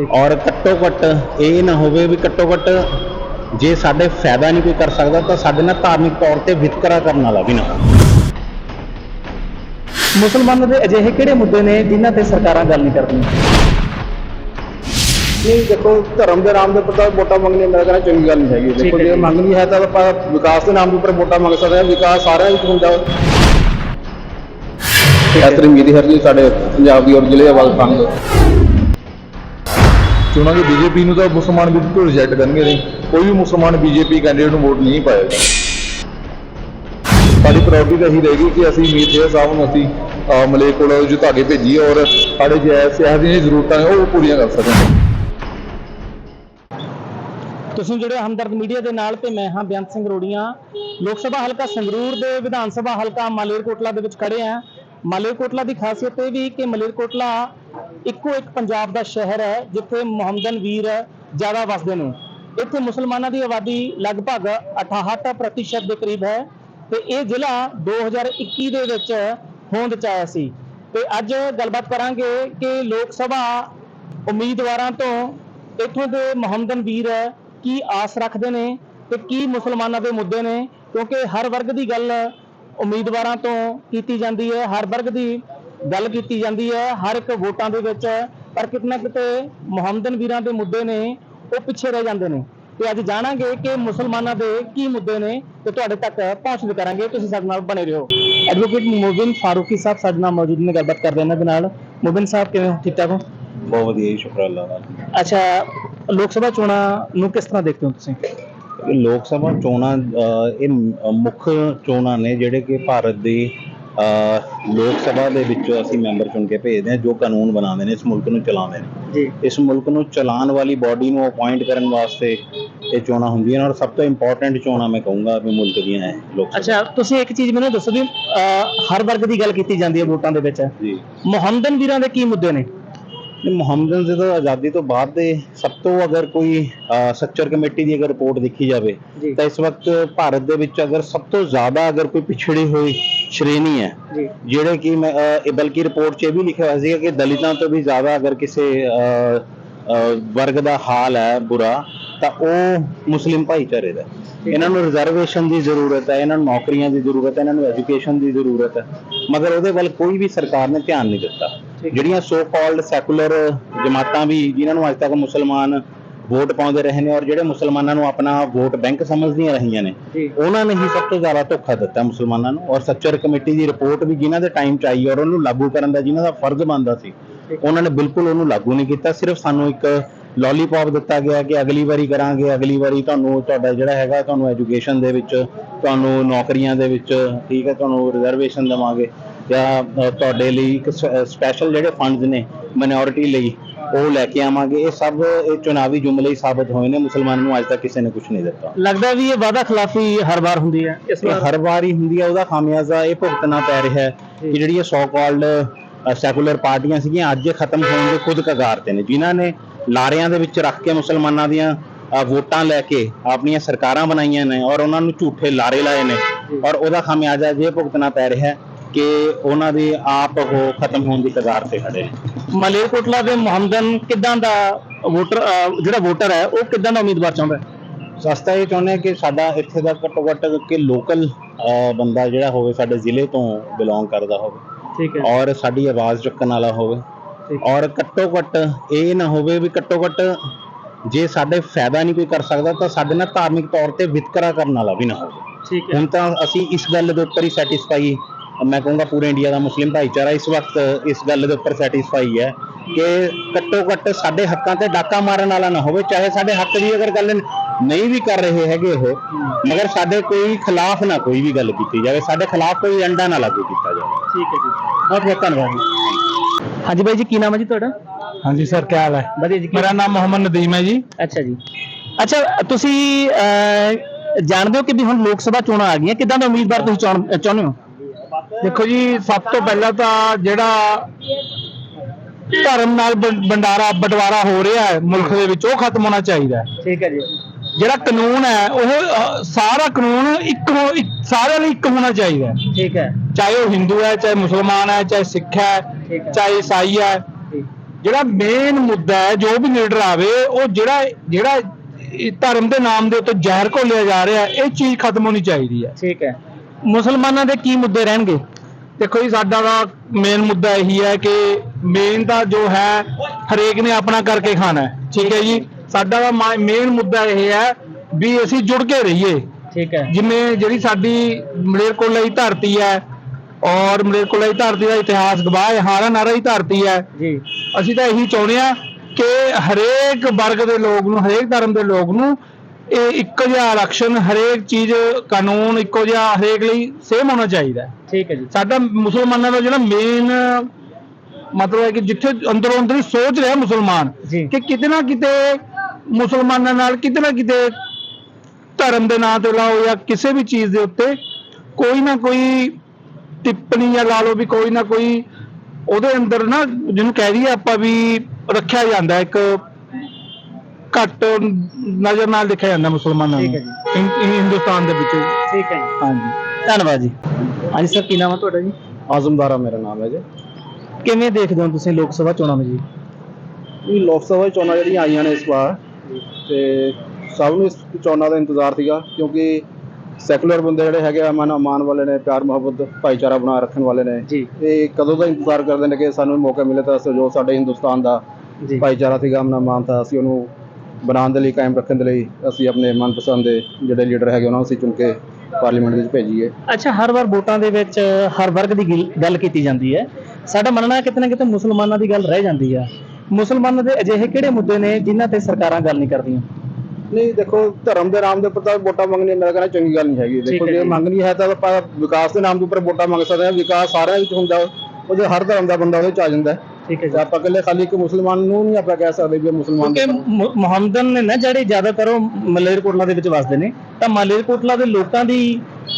ਔਰ ਘੱਟੋ ਘੱਟ ਇਹ ਨਾ ਹੋਵੇ ਵੀ ਘੱਟੋ ਘੱਟ ਜੇ ਸਾਡੇ ਫਾਇਦਾ ਨਹੀਂ ਕੋਈ ਕਰ ਸਕਦਾ ਤਾਂ ਸਾਡੇ ਨਾਲ ਧਾਰਮਿਕ ਤੌਰ ਤੇ ਵਿਤਕਰਾ ਕਰਨ ਵਾਲਾ ਵੀ ਨਾ ਹੋਵੇ। ਮੁਸਲਮਾਨਾਂ ਦੇ ਅਜਿਹੇ ਕਿਹੜੇ ਮੁੱਦੇ ਨੇ ਜਿਨ੍ਹਾਂ ਤੇ ਸਰਕਾਰਾਂ ਗੱਲ ਨਹੀਂ ਕਰਦੀਆਂ? ਨਹੀਂ ਦੇਖੋ ਧਰਮ ਦੇ ਨਾਮ ਦੇ ਉੱਪਰ ਤਾਂ ਵੋਟਾਂ ਮੰਗਣੀਆਂ ਮੇਰਾ ਕਹਿੰਦਾ ਚੰਗੀ ਗੱਲ ਨਹੀਂ ਹੈਗੀ। ਦੇਖੋ ਹੈ ਜੇ। ਮੰਗਣੀ ਹੈ। ਤਾਂ ਆਪਾਂ ਵਿਕਾਸ ਦੇ ਨਾਮ ਦੇ ਉੱਪਰ ਵੋਟਾਂ ਮੰਗ ਸਕਦੇ ਹਾਂ। ਵਿਕਾਸ ਸਾਰਿਆਂ ਵਿੱਚ ਹੁੰਦਾ। ਐਤਰੀ ਮੀਦੀ ਹਰ ਜੀ ਸਾਡੇ ਪੰਜਾਬ ਦੀ ਔਰ ਜ਼ਿਲ੍ਹੇ ਵੱਲ ਤੰਗ। ਚੁਣਾਂਗੇ ਬੀਜੇਪੀ ਨੂੰ ਤਾਂ ਮੁਸਲਮਾਨ ਬਿਲਕੁਲ ਰਿਜੈਕਟ ਕਰਨਗੇ ਨਹੀਂ। ਕੋਈ ਵੀ ਮੁਸਲਮਾਨ ਬੀਜੇਪੀ ਕੈਂਡੀਡੇਟ ਨੂੰ ਵੋਟ ਨਹੀਂ ਪਾਏਗਾ। ਸਾਡੀ ਪ੍ਰਾਇੋਰਟੀ ਤਾਂ ਇਹੀ ਰਹੇਗੀ ਕਿ ਅਸੀਂ ਮੀਤ ਸਾਹਿਬ ਨੂੰ ਅਸੀਂ ਅਹ, ਮਲੇਰਕੋਟਲਾ ਜੋ ਧਾਗੇ ਭੇਜੀਏ ਔਰ ਸਾਡੇ ਜੈ ਸਿਆਹ ਦੀਆਂ ਜ਼ਰੂਰਤਾਂ ਉਹ ਪੂਰੀਆਂ ਕਰ ਸਕਣ। ਤੁਸੀਂ ਜਿਹੜੇ ਹਮਦਰਦ ਮੀਡੀਆ ਦੇ ਨਾਲ ਤੇ ਮੈਂ ਹਾਂ ਬੇਅੰਤ ਸਿੰਘ ਰੋੜੀਆਂ। ਲੋਕ ਸਭਾ ਹਲਕਾ ਸੰਗਰੂਰ ਦੇ ਵਿਧਾਨ ਸਭਾ ਹਲਕਾ ਮਾਲੇਰਕੋਟਲਾ ਦੇ ਵਿੱਚ ਖੜੇ ਆ। ਮਾਲੇਰਕੋਟਲਾ ਦੀ ਖਾਸੀਅਤ ਇਹ ਵੀ ਕਿ ਮਾਲੇਰਕੋਟਲਾ ਇੱਕੋ ਇੱਕ ਪੰਜਾਬ ਦਾ ਸ਼ਹਿਰ ਹੈ, ਜਿੱਥੇ ਮੁਹੰਮਦਨ ਵੀਰ ਜ਼ਿਆਦਾ ਵਸਦੇ ਨੇ। ਇੱਥੇ ਮੁਸਲਮਾਨਾਂ ਦੀ ਆਬਾਦੀ ਲਗਭਗ 68% ਦੇ ਕਰੀਬ ਹੈ ਤੇ ਇਹ ਜ਼ਿਲ੍ਹਾ 2021 ਦੇ ਵਿੱਚ ਹੋਂਦ ਚ ਆਇਆ ਸੀ। ਤੇ ਅੱਜ ਗੱਲਬਾਤ ਕਰਾਂਗੇ ਕਿ ਲੋਕ ਸਭਾ ਉਮੀਦਵਾਰਾਂ ਤੋਂ ਇੱਥੋਂ ਦੇ ਮੁਹੰਮਦਨ ਵੀਰ ਕੀ ਆਸ ਰੱਖਦੇ ਨੇ ਤੇ ਕੀ ਮੁਸਲਮਾਨਾਂ ਦੇ ਮੁੱਦੇ ਨੇ, ਕਿਉਂਕਿ ਹਰ ਵਰਗ ਦੀ ਗੱਲ ਉਮੀਦਵਾਰਾਂ ਤੋਂ ਕੀਤੀ ਜਾਂਦੀ ਹੈ, ਹਰ ਵਰਗ ਦੀ ਗੱਲ ਕੀਤੀ ਜਾਂਦੀ ਹੈ ਹਰ ਇੱਕ ਵੋਟਾਂ ਦੇ ਵਿੱਚ ਪਰ ਕਿਤੇ ਨਾ ਕਿਤੇ ਮੁਹੰਮਦਨ ਵੀਰਾਂ ਦੇ ਮੁੱਦੇ ਨੇ ਉਹ ਪਿੱਛੇ ਰਹਿ ਜਾਂਦੇ ਨੇ। ਤੇ ਅੱਜ ਜਾਣਾਂਗੇ ਕਿ ਮੁਸਲਮਾਨਾਂ ਦੇ ਕੀ ਮੁੱਦੇ ਨੇ ਤੇ ਤੁਹਾਡੇ ਤੱਕ ਪਹੁੰਚਦੇ ਕਰਾਂਗੇ। ਤੁਸੀਂ ਸਾਡੇ ਨਾਲ ਬਣੇ ਰਹੋ। ਐਡਵੋਕੇਟ ਮੁਬਿਨ ਫਾਰੂਕੀ ਸਾਹਿਬ ਸਾਡੇ ਨਾਲ ਮੌਜੂਦ ਨੇ ਗੱਲਬਾਤ ਕਰਦੇ ਇਹਨਾਂ ਦੇ ਨਾਲ। ਮੁਬਿਨ ਸਾਹਿਬ ਕਿਵੇਂ ਹੋ? ਠੀਕ ਠਾਕ ਹੋ? ਬਹੁਤ ਵਧੀਆ ਜੀ ਸ਼ੁਕਰ ਅੱਲਾਹ ਦਾ। ਅੱਛਾ ਲੋਕ ਸਭਾ ਚੋਣਾਂ ਨੂੰ ਕਿਸ ਤਰ੍ਹਾਂ ਦੇਖਦੇ ਹੋ ਤੁਸੀਂ? ਲੋਕ ਸਭਾ ਚੋਣਾਂ ਇਹ ਮੁੱਖ ਚੋਣਾਂ ਨੇ ਜਿਹੜੇ ਕਿ ਭਾਰਤ ਦੀ ਲੋਕ ਸਭਾ ਦੇ ਵਿੱਚ ਅਸੀਂ ਮੈਂਬਰ ਚੁਣ ਕੇ ਭੇਜਦੇ ਹਾਂ ਜੋ ਕਾਨੂੰਨ ਬਣਾਉਂਦੇ ਨੇ ਇਸ ਮੁਲਕ ਨੂੰ ਚਲਾਉਂਦੇ ਨੇ। ਜੀ। ਇਸ ਮੁਲਕ ਨੂੰ ਚਲਾਉਣ ਵਾਲੀ ਬਾਡੀ ਨੂੰ ਅਪਾਇੰਟ ਕਰਨ ਵਾਸਤੇ ਇਹ ਚੋਣਾਂ ਹੁੰਦੀਆਂ ਨੇ ਔਰ ਸਭ ਤੋਂ ਇੰਪੋਰਟੈਂਟ ਚੋਣਾਂ ਮੈਂ ਕਹੂੰਗਾ ਵੀ ਮੁਲਕ ਦੀਆਂ ਹੈ ਲੋਕ ਸਭਾ। ਅੱਛਾ ਤੁਸੀਂ ਇੱਕ ਚੀਜ਼ ਮੈਨੂੰ ਦੱਸੋ ਵੀ ਅਹ, ਹਰ ਵਰਗ ਦੀ ਗੱਲ ਕੀਤੀ ਜਾਂਦੀ ਹੈ ਵੋਟਾਂ ਦੇ ਵਿੱਚ। ਜੀ। ਮੁਹੰਮਦਨ ਵੀਰਾਂ ਦੇ ਕੀ ਮੁੱਦੇ ਨੇ? ਮੁਹੰਮਦਨ ਜਦੋਂ ਆਜ਼ਾਦੀ ਤੋਂ ਬਾਅਦ ਦੇ ਸਭ ਤੋਂ ਅਗਰ ਕੋਈ ਸਟਰਕਚਰ ਕਮੇਟੀ ਦੀ ਅਗਰ ਰਿਪੋਰਟ ਦੇਖੀ ਜਾਵੇ ਤਾਂ ਇਸ ਵਕਤ ਭਾਰਤ ਦੇ ਵਿੱਚ ਅਗਰ ਸਭ ਤੋਂ ਜ਼ਿਆਦਾ ਅਗਰ ਕੋਈ ਪਿਛੜੀ ਹੋਈ ਸ਼੍ਰੇਣੀ ਹੈ ਜਿਹੜੇ ਕਿ ਮੈਂ ਬਲਕਿ ਰਿਪੋਰਟ 'ਚ ਇਹ ਵੀ ਲਿਖਿਆ ਹੋਇਆ ਸੀਗਾ ਕਿ ਦਲਿਤਾਂ ਤੋਂ ਵੀ ਜ਼ਿਆਦਾ ਅਗਰ ਕਿਸੇ ਵਰਗ ਦਾ ਹਾਲ ਹੈ ਬੁਰਾ ਤਾਂ ਉਹ ਮੁਸਲਿਮ ਭਾਈਚਾਰੇ ਦਾ। ਇਹਨਾਂ ਨੂੰ ਰਿਜ਼ਰਵੇਸ਼ਨ ਦੀ ਜ਼ਰੂਰਤ ਹੈ ਇਹਨਾਂ ਨੂੰ ਨੌਕਰੀਆਂ ਦੀ ਜ਼ਰੂਰਤ ਹੈ ਇਹਨਾਂ ਨੂੰ ਐਜੂਕੇਸ਼ਨ ਦੀ ਜ਼ਰੂਰਤ ਹੈ। ਮਗਰ ਉਹਦੇ ਵੱਲ ਕੋਈ ਵੀ ਸਰਕਾਰ ਨੇ ਧਿਆਨ ਨਹੀਂ ਦਿੱਤਾ। ਜਿਹੜੀਆਂ ਸੋ ਕਾਲਡ ਸੈਕੂਲਰ ਜਮਾਤਾਂ ਵੀ ਜਿਨ੍ਹਾਂ ਨੂੰ ਅੱਜ ਤੱਕ ਮੁਸਲਮਾਨ ਵੋਟ ਪਾਉਂਦੇ ਰਹੇ ਨੇ ਔਰ ਜਿਹੜੇ ਮੁਸਲਮਾਨਾਂ ਨੂੰ ਆਪਣਾ ਵੋਟ ਬੈਂਕ ਸਮਝਦੀਆਂ ਰਹੀਆਂ ਨੇ ਉਹਨਾਂ ਨੇ ਹੀ ਸਭ ਤੋਂ ਜ਼ਿਆਦਾ ਧੋਖਾ ਦਿੱਤਾ ਮੁਸਲਮਾਨਾਂ ਨੂੰ। ਔਰ ਸੱਚਰ ਕਮੇਟੀ ਦੀ ਰਿਪੋਰਟ ਵੀ ਜਿਨ੍ਹਾਂ ਦੇ ਟਾਈਮ ਚ ਆਈ ਔਰ ਉਹਨੂੰ ਲਾਗੂ ਕਰਨ ਦਾ ਜਿਨ੍ਹਾਂ ਦਾ ਫਰਜ਼ ਬਣਦਾ ਸੀ ਉਹਨਾਂ ਨੇ ਬਿਲਕੁਲ ਉਹਨੂੰ ਲਾਗੂ ਨਹੀਂ ਕੀਤਾ। ਸਿਰਫ ਸਾਨੂੰ ਇੱਕ ਲੋਲੀਪੌਪ ਦਿੱਤਾ ਗਿਆ ਕਿ ਅਗਲੀ ਵਾਰੀ ਕਰਾਂਗੇ ਅਗਲੀ ਵਾਰੀ ਤੁਹਾਨੂੰ ਤੁਹਾਡਾ ਜਿਹੜਾ ਹੈਗਾ ਤੁਹਾਨੂੰ ਐਜੂਕੇਸ਼ਨ ਦੇ ਵਿੱਚ ਤੁਹਾਨੂੰ ਨੌਕਰੀਆਂ ਦੇ ਵਿੱਚ ਠੀਕ ਹੈ ਤੁਹਾਨੂੰ ਰਿਜ਼ਰਵੇਸ਼ਨ ਦੇਵਾਂਗੇ। ਜਾਂ ਤੁਹਾਡੇ ਲਈ ਇੱਕ ਸਪੈਸ਼ਲ ਜਿਹੜੇ ਫੰਡਸ ਨੇ ਮਾਈਨੋਰਿਟੀ ਲਈ ਉਹ ਲੈ ਕੇ ਆਵਾਂਗੇ। ਇਹ ਸਭ ਇਹ ਚੁਣਾਵੀ ਜੁਮਲੇ ਹੀ ਸਾਬਤ ਹੋਏ ਨੇ। ਮੁਸਲਮਾਨਾਂ ਨੂੰ ਅੱਜ ਤੱਕ ਕਿਸੇ ਨੇ ਕੁਝ ਨਹੀਂ ਦਿੱਤਾ। ਲੱਗਦਾ ਵੀ ਇਹ ਵਾਅਦਾ ਖਿਲਾਫੀ ਹਰ ਵਾਰ ਹੁੰਦੀ ਹੈ। ਇਸ ਇਹ ਵਾਰ ਹਰ ਵਾਰੀ ਹੁੰਦੀ ਹੈ। ਉਹਦਾ ਖਾਮਿਆਜ਼ਾ ਇਹ ਭੁਗਤਣਾ ਪੈ ਰਿਹਾ ਹੈ ਕਿ ਜਿਹੜੀਆਂ ਸੋ ਕਾਲਡ ਸੈਕੂਲਰ ਪਾਰਟੀਆਂ ਸੀਗੀਆਂ, ਅੱਜ ਖਤਮ ਹੋਣ ਦੇ ਖੁਦ ਕਗਾਰ ਤੇ ਨੇ, ਜਿਨ੍ਹਾਂ ਨੇ ਲਾਰਿਆਂ ਦੇ ਵਿੱਚ ਰੱਖ ਕੇ ਮੁਸਲਮਾਨਾਂ ਦੀਆਂ ਵੋਟਾਂ ਲੈ ਕੇ ਆਪਣੀਆਂ ਸਰਕਾਰਾਂ ਬਣਾਈਆਂ ਨੇ ਔਰ ਉਹਨਾਂ ਨੂੰ ਝੂਠੇ ਲਾਰੇ ਲਾਏ ਨੇ। ਔਰ ਉਹਦਾ ਖਾਮਿਆਜ਼ਾ ਜੇ ਭੁਗਤਣਾ ਪੈ ਰਿਹਾ ਹੈ ਕਿ ਉਹਨਾਂ ਦੇ ਆਪ ਉਹ ਖਤਮ ਹੋਣ ਦੀ ਕਗਾਰ ਤੇ ਖੜੇ ਨੇ। ਮਲੇਰਕੋਟਲਾ ਦੇ ਮੁਹੰਮਦਨ ਕਿਦਾਂ ਦਾ ਵੋਟਰ ਜਿਹੜਾ ਵੋਟਰ ਹੈ, ਉਹ ਕਿਦਾਂ ਦਾ ਉਮੀਦਵਾਰ ਚਾਹੁੰਦਾ ਹੈ? ਸਸਤਾ ਇਹ ਚਾਹੁੰਦੇ ਹਾਂ ਕਿ ਸਾਡਾ ਇੱਥੇ ਦਾ ਘੱਟੋ ਘੱਟ ਕਿ ਲੋਕਲ ਬੰਦਾ ਜਿਹੜਾ ਹੋਵੇ, ਸਾਡੇ ਜ਼ਿਲ੍ਹੇ ਤੋਂ ਬਿਲੋਂਗ ਕਰਦਾ ਹੋਵੇ। ਠੀਕ ਔਰ ਸਾਡੀ ਆਵਾਜ਼ ਚੁੱਕਣ ਵਾਲਾ ਹੋਵੇ। ਔਰ ਘੱਟੋ ਘੱਟ ਇਹ ਨਾ ਹੋਵੇ ਵੀ ਘੱਟੋ ਘੱਟ ਜੇ ਸਾਡੇ ਫਾਇਦਾ ਨਹੀਂ ਕੋਈ ਕਰ ਸਕਦਾ ਤਾਂ ਸਾਡੇ ਨਾਲ ਧਾਰਮਿਕ ਤੌਰ ਤੇ ਵਿਤਕਰਾ ਕਰਨ ਵਾਲਾ ਵੀ ਨਾ ਹੋਵੇ। ਠੀਕ ਹੈ। ਹੁਣ ਤਾਂ ਅਸੀਂ ਇਸ ਗੱਲ ਦੇ ਉੱਪਰ ਹੀ ਸੈਟੀਸਫਾਈ ਮੈਂ ਕਹੂੰਗਾ ਪੂਰੇ ਇੰਡੀਆ ਦਾ ਮੁਸਲਿਮ ਭਾਈਚਾਰਾ ਇਸ ਵਕਤ ਇਸ ਗੱਲ ਦੇ ਉੱਪਰ ਸੈਟੀਸਫਾਈ ਹੈ ਕਿ ਘੱਟੋ ਘੱਟ ਸਾਡੇ ਹੱਕਾਂ ਤੇ ਡਾਕਾ ਮਾਰਨ ਵਾਲਾ ਨਾ ਹੋਵੇ ਚਾਹੇ ਸਾਡੇ ਹੱਕ ਦੀ ਅਗਰ ਗੱਲ ਨਹੀਂ ਵੀ ਕਰ ਰਹੇ ਹੈਗੇ ਉਹ ਮਗਰ ਸਾਡੇ ਕੋਈ ਖਿਲਾਫ ਨਾ ਕੋਈ ਵੀ ਗੱਲ ਕੀਤੀ ਜਾਵੇ ਸਾਡੇ ਖਿਲਾਫ ਕੋਈ ਏਜੰਡਾ ਨਾ ਲਾਗੂ ਕੀਤਾ ਜਾਵੇ। ਠੀਕ ਹੈ ਜੀ। ਬਹੁਤ ਬਹੁਤ ਧੰਨਵਾਦ ਜੀ। ਹਾਂਜੀ ਬਾਈ ਜੀ ਕੀ ਨਾਮ ਹੈ ਜੀ ਤੁਹਾਡਾ? ਹਾਂਜੀ ਸਰ ਕੀ ਹਾਲ ਹੈ? ਵਧੀਆ ਜੀ ਮੇਰਾ ਨਾਮ ਮੁਹੰਮਦ ਨਦੀਮ ਹੈ ਜੀ। ਅੱਛਾ ਜੀ। ਅੱਛਾ ਤੁਸੀਂ ਅਹ, ਜਾਣਦੇ ਹੋ ਕਿ ਵੀ ਹੁਣ ਲੋਕ ਸਭਾ ਚੋਣਾਂ ਆ ਗਈਆਂ ਕਿਦਾਂ ਦਾ ਉਮੀਦਵਾਰ ਤੁਸੀਂ ਚਾਹੁੰ- ਚਾਹੁੰਦੇ ਹੋ? ਦੇਖੋ ਜੀ ਸਭ ਤੋਂ ਪਹਿਲਾਂ ਤਾਂ ਜਿਹੜਾ ਧਰਮ ਨਾਲ ਵੰਡਾਰਾ ਬਟਵਾਰਾ ਹੋ ਰਿਹਾ ਹੈ ਮੁਲਕ ਦੇ ਵਿੱਚ ਉਹ ਖਤਮ ਹੋਣਾ ਚਾਹੀਦਾ ਹੈ। ਠੀਕ ਹੈ ਜੀ। ਜਿਹੜਾ ਕਾਨੂੰਨ ਹੈ ਉਹ ਸਾਰਾ ਕਾਨੂੰਨ ਇੱਕ ਸਾਰਿਆਂ ਲਈ ਇੱਕ ਹੋਣਾ ਚਾਹੀਦਾ ਹੈ। ਠੀਕ ਹੈ। ਚਾਹੇ ਉਹ ਹਿੰਦੂ ਹੈ ਚਾਹੇ ਮੁਸਲਮਾਨ ਹੈ ਚਾਹੇ ਸਿੱਖ ਹੈ। ਚਾਹੇ ਈਸਾਈ ਹੈ। ਜਿਹੜਾ ਮੇਨ ਮੁੱਦਾ ਹੈ ਜੋ ਵੀ ਲੀਡਰ ਆਵੇ ਉਹ ਜਿਹੜਾ ਜਿਹੜਾ ਧਰਮ ਦੇ ਨਾਮ ਦੇ ਉੱਤੇ ਜ਼ਹਿਰ ਘੋਲਿਆ ਜਾ ਰਿਹਾ ਇਹ ਚੀਜ਼ ਖਤਮ ਹੋਣੀ ਚਾਹੀਦੀ ਹੈ। ਠੀਕ ਹੈ। ਮੁਸਲਮਾਨਾਂ ਦੇ ਕੀ ਮੁੱਦੇ ਰਹਿਣਗੇ? ਦੇਖੋ ਜੀ ਸਾਡਾ ਦਾ ਮੇਨ ਮੁੱਦਾ ਇਹੀ ਹੈ ਕਿ ਮੇਨ ਦਾ ਜੋ ਹੈ ਹਰੇਕ ਨੇ ਆਪਣਾ ਕਰਕੇ ਖਾਣਾ ਹੈ। ਠੀਕ ਹੈ ਜੀ? ਸਾਡਾ ਦਾ ਮੇਨ ਮੁੱਦਾ ਇਹ ਹੈ ਵੀ ਅਸੀਂ ਜੁੜ ਕੇ ਰਹੀਏ। ਠੀਕ ਹੈ। ਜਿਵੇਂ ਜਿਹੜੀ ਸਾਡੀ ਮਲੇਰਕੋਟਲਾ ਦੀ ਧਰਤੀ ਹੈ ਔਰ ਮਲੇਰਕੋਟਲਾ ਦੀ ਧਰਤੀ ਦਾ ਇਤਿਹਾਸ ਗਵਾਹ ਹੈ ਹਾਰਾ ਨਾਰਾ ਦੀ ਧਰਤੀ ਹੈ। ਜੀ। ਅਸੀਂ ਤਾਂ ਇਹੀ ਚਾਹੁੰਦੇ ਆ ਕਿ ਹਰੇਕ ਵਰਗ ਦੇ ਲੋਕ ਨੂੰ ਹਰੇਕ ਧਰਮ ਦੇ ਲੋਕ ਨੂੰ ਇਹ ਇੱਕੋ ਜਿਹਾ ਆਰਕਸ਼ਣ ਹਰੇਕ ਚੀਜ਼ ਕਾਨੂੰਨ ਇੱਕੋ ਜਿਹਾ ਹਰੇਕ ਲਈ ਸੇਮ ਹੋਣਾ ਚਾਹੀਦਾ ਹੈ। ਠੀਕ ਹੈ ਜੀ ਸਾਡਾ ਮੁਸਲਮਾਨਾਂ ਦਾ ਜਿਹੜਾ ਮੇਨ ਮਤਲਬ ਹੈ ਕਿ ਜਿੱਥੇ ਅੰਦਰੋਂ ਅੰਦਰ ਹੀ ਸੋਚ ਰਿਹਾ ਮੁਸਲਮਾਨ ਜੀ। ਕਿ ਕਿਤੇ ਨਾ ਕਿਤੇ ਮੁਸਲਮਾਨਾਂ ਨਾਲ ਕਿਤੇ ਨਾ ਕਿਤੇ ਧਰਮ ਦੇ ਨਾਂ ਤੇ ਲਾਓ ਜਾਂ ਕਿਸੇ ਵੀ ਚੀਜ਼ ਦੇ ਉੱਤੇ ਕੋਈ ਨਾ ਕੋਈ ਟਿੱਪਣੀ ਜਾਂ ਲਾ ਲਓ ਵੀ ਕੋਈ ਨਾ ਕੋਈ ਉਹਦੇ ਅੰਦਰ ਨਾ ਜਿਹਨੂੰ ਕਹਿ ਦਈਏ ਆਪਾਂ ਵੀ ਰੱਖਿਆ ਜਾਂਦਾ ਇੱਕ ਘੱਟ ਨਜ਼ਰ ਨਾਲ ਦੇਖਿਆ ਜਾਂਦਾ ਮੁਸਲਮਾਨਾਂ ਨੂੰ। ਠੀਕ ਹੈ ਜੀ। ਹਿੰਦੁਸਤਾਨ ਦੇ ਵਿੱਚ। ਠੀਕ ਹੈ ਜੀ। ਹਾਂਜੀ। ਧੰਨਵਾਦ ਜੀ। ਹਾਂਜੀ ਸਰ ਕੀ ਨਾਮ ਹੈ ਤੁਹਾਡਾ ਜੀ? ਆਜ਼ਮਦਾਰਾ ਮੇਰਾ ਨਾਮ ਹੈ ਜੀ। ਕਿਵੇਂ ਦੇਖਦੇ ਹੋ ਤੁਸੀਂ ਲੋਕ ਸਭਾ ਚੋਣਾਂ ਨੂੰ ਜੀ? ਇਹ ਲੋਕ ਸਭਾ ਚੋਣਾਂ ਜਿਹੜੀਆਂ ਆਈਆਂ ਨੇ ਇਸ ਵਾਰ ਤੇ ਸਭ ਨੂੰ ਇਸ ਚੋਣਾਂ ਦਾ ਇੰਤਜ਼ਾਰ ਸੀਗਾ ਕਿਉਂਕਿ ਸੈਕੂਲਰ ਬੰਦੇ ਜਿਹੜੇ ਹੈਗੇ ਆ ਮਨ ਅਮਾਨ ਵਾਲੇ ਨੇ ਪਿਆਰ ਮੁਹੱਬਤ ਭਾਈਚਾਰਾ ਬਣਾ ਰੱਖਣ ਵਾਲੇ ਨੇ ਜੀ। ਇਹ ਕਦੋਂ ਦਾ ਇੰਤਜ਼ਾਰ ਕਰਦੇ ਨੇ ਕਿ ਸਾਨੂੰ ਮੌਕਾ ਮਿਲੇ ਤਾਂ ਜੋ ਸਾਡੇ ਹਿੰਦੁਸਤਾਨ ਦਾ ਜੀ। ਭਾਈਚਾਰਾ ਸੀਗਾ ਅਮਨ ਅਮਾਨ ਤਾਂ ਅਸੀਂ ਉਹਨੂੰ ਬਣਾਉਣ ਦੇ ਲਈ ਕਾਇਮ ਰੱਖਣ ਦੇ ਲਈ ਅਸੀਂ ਆਪਣੇ ਮਨਪਸੰਦ ਦੇ ਜਿਹੜੇ ਲੀਡਰ ਹੈਗੇ ਉਹਨਾਂ ਨੂੰ ਅਸੀਂ ਚੁਣ ਕੇ ਪਾਰਲੀਮੈਂਟ ਦੇ ਵਿੱਚ ਭੇਜੀਏ। ਅੱਛਾ ਹਰ ਵਾਰ ਵੋਟਾਂ ਦੇ ਵਿੱਚ ਹਰ ਵਰਗ ਦੀ ਗਿਲ- ਗੱਲ ਕੀਤੀ ਜਾਂਦੀ ਹੈ। ਸਾਡਾ ਮੰਨਣਾ ਹੈ ਕਿਤੇ ਨਾ ਕਿਤੇ ਮੁਸਲਮਾਨਾਂ ਦੀ ਗੱਲ ਰਹਿ ਜਾਂਦੀ ਹੈ। ਮੁਸਲਮਾਨਾਂ ਦੇ ਅਜਿਹੇ ਕਿਹੜੇ ਮੁੱਦੇ ਨੇ ਜਿਨ੍ਹਾਂ ਤੇ ਸਰਕਾਰਾਂ ਗੱਲ ਨਹੀਂ ਕਰਦੀਆਂ? ਨਹੀਂ ਦੇਖੋ ਧਰਮ ਦੇ ਨਾਮ ਦੇ ਉੱਪਰ ਤਾਂ ਵੋਟਾਂ ਮੰਗਣੀਆਂ ਮੇਰਾ ਕਹਿੰਦਾ ਚੰਗੀ ਗੱਲ ਨਹੀਂ ਹੈਗੀ। ਦੇਖੋ ਹੈ ਜੇ ਜੀ। ਮੰਗਣੀ ਹੈ ਤਾਂ ਆਪਾਂ ਵਿਕਾਸ ਦੇ ਨਾਮ ਦੇ ਉੱਪਰ ਵੋਟਾਂ ਮੰਗ ਸਕਦੇ ਹਾਂ। ਵਿਕਾਸ ਸਾਰਿਆਂ ਵਿੱਚ ਹੁੰਦਾ ਉਹਦੇ ਹਰ ਧਰਮ ਦਾ ਬੰਦਾ ਉਹਦੇ ਚ ਆ ਜਾਂਦਾ ਹੈ। ਠੀਕ ਹੈ ਤੇ ਆਪਾਂ ਇਕੱਲੇ ਖਾਲੀ ਇੱਕ ਮੁਸਲਮਾਨ ਨੂੰ ਨਹੀਂ ਆਪਾਂ ਕਹਿ ਸਕਦੇ ਵੀ ਇਹ ਮੁਸਲਮਾਨ ਕਿਉਂਕਿ ਮੁ- ਮੁਹੰਮਦਨ ਨੇ ਨਾ ਜਿਹੜੇ ਜ਼ਿਆਦਾਤਰ ਉਹ ਮਲੇਰਕੋਟਲਾ ਦੇ ਵਿੱਚ ਵਸਦੇ ਨੇ ਤਾਂ ਮਲੇਰਕੋਟਲਾ ਦੇ ਲੋਕਾਂ ਦੀ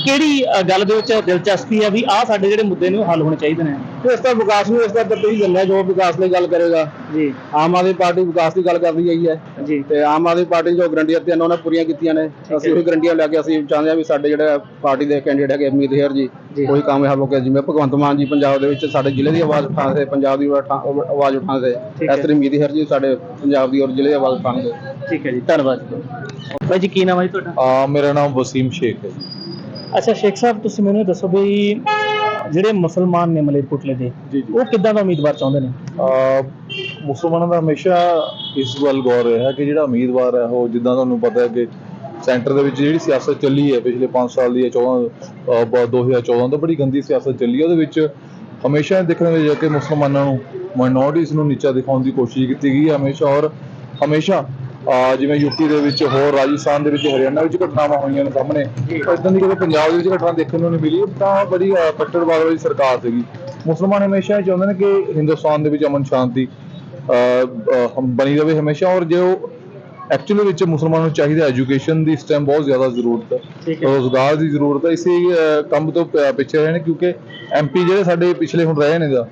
ਕਿਹੜੀ ਅ, ਗੱਲ ਦੇ ਵਿੱਚ ਦਿਲਚਸਪੀ ਹੈ ਵੀ ਆਹ ਸਾਡੇ ਜਿਹੜੇ ਮੁੱਦੇ ਨੇ ਉਹ ਹੱਲ ਹੋਣੇ ਚਾਹੀਦੇ ਨੇ? ਤੇ ਇਸ ਦਾ ਵਿਕਾਸ ਨੂੰ ਇਸ ਦਾ ਤਾਂ ਤੁਸੀਂ ਜੰਮਿਆ ਜੋ ਵਿਕਾਸ ਦੀ ਗੱਲ ਕਰੇਗਾ। ਜੀ। ਆਮ ਆਦਮੀ ਪਾਰਟੀ ਵਿਕਾਸ ਦੀ ਗੱਲ ਕਰਦੀ ਆਈ ਹੈ। ਜੀ। ਤੇ ਆਮ ਆਦਮੀ ਪਾਰਟੀ ਜੋ ਗਰੰਟੀਆਂ ਦਿੱਤੀਆਂ ਨੇ ਉਹਨਾਂ ਪੂਰੀਆਂ ਕੀਤੀਆਂ ਨੇ। ਅਸੀਂ ਉਹੀ ਗਰੰਟੀਆਂ ਲੈ ਕੇ ਅਸੀਂ ਚਾਹੁੰਦੇ ਹਾਂ ਵੀ ਸਾਡੇ ਜਿਹੜੇ ਪਾਰਟੀ ਦੇ ਕੈਂਡੀਡੇਟ ਹੈਗੇ ਅਮੀਤ ਹੇਰ ਜੀ ਜੀ। ਉਹੀ ਕਾਮਯਾਬ ਹੋ ਕੇ ਜਿਵੇਂ ਭਗਵੰਤ ਮਾਨ ਜੀ ਪੰਜਾਬ ਦੇ ਵਿੱਚ ਸਾਡੇ ਜ਼ਿਲ੍ਹੇ ਦੀ ਆਵਾਜ਼ ਉਠਾਉਂਦੇ ਪੰਜਾਬ ਦੀ ਉਠਾ- ਆਵਾਜ਼ ਉਠਾਉਂਦੇ। ਠੀਕ ਹੈ। ਇਸ ਤਰ੍ਹਾਂ ਅਮੀਤ ਹੇਰ ਜੀ ਸਾਡੇ ਪੰਜਾਬ ਦੀ ਔਰ ਜ਼ਿਲ੍ਹੇ ਦੀ ਆਵਾਜ਼ ਉਠਾਉਣਗੇ ਠੀਕ ਹੈ ਜੀ ਧੰਨਵਾਦ ਜੀ। ਭਾਈ ਜੀ ਕੀ ਨਾਮ ਹੈ ਜੀ ਤੁਹਾਡਾ? ਆ ਮੇਰਾ ਨਾਮ ਵਸੀਮ ਸ਼ੇਖ ਹੈ ਅੱਛਾ ਸ਼ੇਖ ਸਾਹਿਬ ਤੁਸੀਂ ਮੈਨੂੰ ਇਹ ਦੱਸੋ ਵੀ ਜਿਹੜੇ ਮੁਸਲਮਾਨ ਨੇ ਮਲੇਰਕੋਟਲੇ ਦੇ ਜੀ ਜੀ। ਉਹ ਕਿੱਦਾਂ ਦਾ ਉਮੀਦਵਾਰ ਚਾਹੁੰਦੇ ਨੇ? ਮੁਸਲਮਾਨਾਂ ਦਾ ਹਮੇਸ਼ਾ ਇਸ ਵੱਲ ਗੌਰ ਰਿਹਾ ਕਿ ਜਿਹੜਾ ਉਮੀਦਵਾਰ ਹੈ ਉਹ ਜਿੱਦਾਂ ਤੁਹਾਨੂੰ ਪਤਾ ਹੈ ਕਿ ਸੈਂਟਰ ਦੇ ਵਿੱਚ ਜਿਹੜੀ ਸਿਆਸਤ ਚੱਲੀ ਹੈ ਪਿਛਲੇ 5 ਸਾਲ ਦੀ ਹੈ 14 ਅਹ, ਬ- 2014 ਤੋਂ ਬੜੀ ਗੰਦੀ ਸਿਆਸਤ ਚੱਲੀ ਹੈ ਉਹਦੇ ਵਿੱਚ ਹਮੇਸ਼ਾ ਇਹ ਦੇਖਣ ਵਿੱਚ ਆਇਆ ਕਿ ਮੁਸਲਮਾਨਾਂ ਨੂੰ ਮਾਈਨੋਰਟੀਜ਼ ਨੂੰ ਨੀਚਾ ਦਿਖਾਉਣ ਦੀ ਕੋਸ਼ਿਸ਼ ਕੀਤੀ ਗਈ ਹੈ ਹਮੇਸ਼ਾ ਔਰ ਹਮੇਸ਼ਾ ਅਹ, ਜਿਵੇਂ ਯੂਪੀ ਦੇ ਵਿੱਚ ਹੋਰ ਰਾਜਸਥਾਨ ਦੇ ਵਿੱਚ ਹਰਿਆਣਾ ਵਿੱਚ ਘਟਨਾਵਾਂ ਹੋਈਆਂ ਨੇ ਸਾਹਮਣੇ ਇਦਾਂ ਦੀ ਜਦੋਂ ਪੰਜਾਬ ਦੇ ਵਿੱਚ ਘਟਨਾ ਦੇਖਣ ਨੂੰ ਨਹੀਂ ਮਿਲੀ ਤਾਂ ਬੜੀ ਕੱਟੜਵਾਦ ਵਾਲੀ ਸਰਕਾਰ ਸੀਗੀ। ਮੁਸਲਮਾਨ ਹਮੇਸ਼ਾ ਇਹ ਚਾਹੁੰਦੇ ਨੇ ਕਿ ਹਿੰਦੁਸਤਾਨ ਦੇ ਵਿੱਚ ਅਮਨ ਸ਼ਾਂਤੀ ਬਣੀ ਰਵੇ ਹਮੇਸ਼ਾ ਔਰ ਜੋ ਐਕਚੁਅਲੀ ਵਿੱਚ ਮੁਸਲਮਾਨਾਂ ਨੂੰ ਚਾਹੀਦਾ ਐਜੂਕੇਸ਼ਨ ਦੀ ਇਸ ਟਾਈਮ ਬਹੁਤ ਜ਼ਿਆਦਾ ਜ਼ਰੂਰਤ ਹੈ ਰੋਜ਼ਗਾਰ ਦੀ ਜ਼ਰੂਰਤ ਹੈ ਇਸੇ ਕੰਮ ਤੋਂ ਪਿੱਛੇ ਰਹੇ ਨੇ ਕਿਉਂਕਿ ਐਮਪੀ ਜਿਹੜੇ ਸਾਡੇ ਪਿਛਲੇ ਹੁਣ ਰਹੇ ਨੇ ਦਾ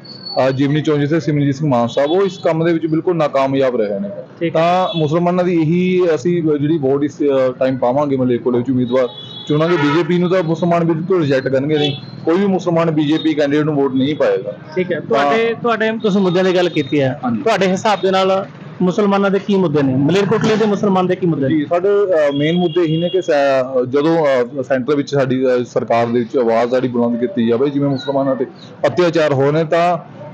ਜੀਵਨੀ ਚੌਂਜੀ ਤੇ ਸਿਮਰਨਜੀਤ ਸਿੰਘ ਮਾਨ ਸਾਹਿਬ ਉਹ ਇਸ ਕੰਮ ਦੇ ਵਿੱਚ ਬਿਲਕੁਲ ਨਾਕਾਮਯਾਬ ਰਹੇ ਨੇ। ਹੈ। ਤਾਂ ਮੁਸਲਮਾਨਾਂ ਦੀ ਇਹੀ ਅਸੀਂ ਜਿਹੜੀ ਵੋਟ ਇਸ ਟਾਈਮ ਪਾਵਾਂਗੇ ਮਲੇਕੋਲੇ ਵਿੱਚ ਉਮੀਦਵਾਰ ਚੁਣਾਂਗੇ ਬੀਜੇਪੀ ਨੂੰ ਤਾਂ ਮੁਸਲਮਾਨ ਬਿਲਕੁਲ ਰਿਜੈਕਟ ਕਰਨਗੇ ਨਹੀਂ। ਕੋਈ ਵੀ ਮੁਸਲਮਾਨ ਬੀਜੇਪੀ ਕੈਂਡੀਡੇਟ ਨੂੰ ਵੋਟ ਨਹੀਂ ਪਾਏਗਾ। ਠੀਕ ਹੈ। ਤੁਹਾਡੇ ਤੁਹਾਡੇ ਤੁਸੀਂ ਮੁੱਦਿਆਂ ਦੀ ਗੱਲ ਕੀਤੀ ਹੈ। ਤੁਹਾਡੇ ਹਿਸਾਬ ਦੇ ਨਾਲ ਮੁਸਲਮਾਨਾਂ ਦੇ ਕੀ ਮੁੱਦੇ ਨੇ? ਮਲੇਰਕੋਟਲੇ ਦੇ ਮੁਸਲਮਾਨ ਦੇ ਕੀ ਮੁੱਦੇ ਨੇ? ਜੀ ਸਾਡੇ ਮੇਨ ਮੁੱਦੇ ਹੀ ਨੇ ਕਿ ਜਦੋਂ ਸੈਂਟਰ ਵਿੱਚ ਸਾਡੀ ਸਰਕਾਰ ਦੇ ਵਿੱਚ ਆਵਾਜ਼ ਸਾਡੀ ਬੁਲੰਦ ਕੀਤੀ ਜਾਵੇ ਜਿਵੇਂ ਮੁਸਲਮਾਨਾਂ ਤੇ ਅਤਿਆਚਾਰ ਹੋਏ ਨੇ ਤਾਂ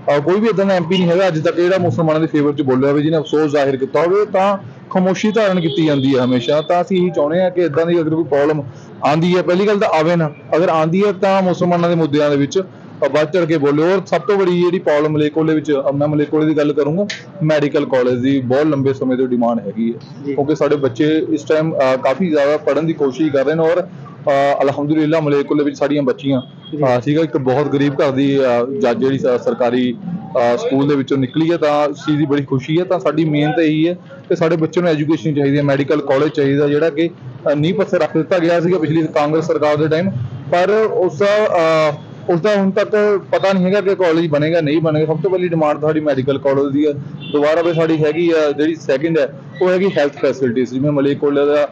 ਕੋਈ ਵੀ ਇਦਾਂ ਦਾ ਐਮਪੀ ਨਹੀਂ ਹੈਗਾ ਅੱਜ ਤੱਕ ਜਿਹੜਾ ਮੁਸਲਮਾਨਾਂ ਦੇ ਫੇਵਰ 'ਚ ਬੋਲਿਆ ਹੋਵੇ ਜਿਹਨੇ ਅਫਸੋਸ ਜ਼ਾਹਿਰ ਕੀਤਾ ਹੋਵੇ ਤਾਂ ਖਾਮੋਸ਼ੀ ਧਾਰਨ ਕੀਤੀ ਜਾਂਦੀ ਹੈ ਹਮੇਸ਼ਾ। ਤਾਂ ਅਸੀਂ ਇਹੀ ਚਾਹੁੰਦੇ ਹਾਂ ਕਿ ਇਦਾਂ ਦੀ ਅਗਰ ਕੋਈ ਪ੍ਰੋਬਲਮ ਆਂਦੀ ਹੈ ਪਹਿਲੀ ਗੱਲ ਤਾਂ ਆਵੇ ਨਾ। ਅਗਰ ਆਂਦੀ ਹੈ ਤਾਂ ਮੁਸਲਮਾਨਾਂ ਦੇ ਮੁੱਦਿਆਂ ਦੇ ਵਿੱਚ ਵੱਧ ਚੜ ਕੇ ਬੋਲਿਓ। ਔਰ ਸਭ ਤੋਂ ਬੜੀ ਜਿਹੜੀ ਪ੍ਰੋਬਲਮ ਮਲੇਕੋਲੇ ਵਿੱਚ ਮੈਂ ਮਲੇਕੋਲੇ ਦੀ ਗੱਲ ਕਰੂੰਗਾ ਮੈਡੀਕਲ ਕਾਲਜ ਦੀ ਬਹੁਤ ਲੰਬੇ ਸਮੇਂ ਤੋਂ ਡਿਮਾਂਡ ਹੈਗੀ ਹੈ। ਕਿਉਂਕਿ ਸਾਡੇ ਬੱਚੇ ਇਸ ਟਾਈਮ ਕਾਫੀ ਜ਼ਿਆਦਾ ਪੜ੍ਹਨ ਦੀ ਕੋਸ਼ਿਸ਼ ਕਰ ਰਹੇ ਨੇ ਔਰ ਅਲਹਮਦੁਲਿਲਾ ਮਲੇਕੁਲ ਵਿੱਚ ਸਾਡੀਆਂ ਬੱਚੀਆਂ। ਅਹ, ਠੀਕ ਹੈ ਇੱਕ ਬਹੁਤ ਗਰੀਬ ਘਰ ਦੀ ਅਹ, ਜੱਜ ਜਿਹੜੀ ਸ- ਸਰਕਾਰੀ ਅਹ, ਸਕੂਲ ਦੇ ਵਿੱਚੋਂ ਨਿਕਲੀ ਹੈ ਤਾਂ ਇਸ ਚੀਜ਼ ਦੀ ਬੜੀ ਖੁਸ਼ੀ ਹੈ ਤਾਂ ਸਾਡੀ ਮੇਨ ਤਾਂ ਇਹੀ ਹੈ ਕਿ ਸਾਡੇ ਬੱਚਿਆਂ ਨੂੰ ਐਜੂਕੇਸ਼ਨ ਚਾਹੀਦੀ ਹੈ ਮੈਡੀਕਲ ਕਾਲਜ ਚਾਹੀਦਾ ਜਿਹੜਾ ਕਿ ਅਹ, ਨੀਂਹ ਪੱਥਰ ਰੱਖ ਦਿੱਤਾ ਗਿਆ ਸੀਗਾ ਪਿਛਲੀ ਕਾਂਗਰਸ ਸਰਕਾਰ ਦੇ ਟਾਈਮ। ਪਰ ਉਸ ਦਾ ਉਸ ਦਾ ਹੁਣ ਤੱਕ ਪਤਾ ਨਹੀਂ ਹੈਗਾ ਕਿ ਕਾਲਜ ਬਣੇਗਾ ਨਹੀਂ ਬਣੇਗਾ। ਸਭ ਤੋਂ ਪਹਿਲੀ ਡਿਮਾਂਡ ਸਾਡੀ ਮੈਡੀਕਲ ਕਾਲਜ ਦੀ ਹੈ ਦੁਬਾਰਾ ਵੀ ਸਾਡੀ ਹੈਗੀ ਆ ਜਿਹੜੀ ਸੈਕਿੰਡ ਹੈ ਉਹ ਹੈਗੀ ਹੈਲਥ ਫੈਸਿਲਿਟੀਜ਼ ਜਿਵੇਂ ਮਲੇਕੋਲੇ ਦਾ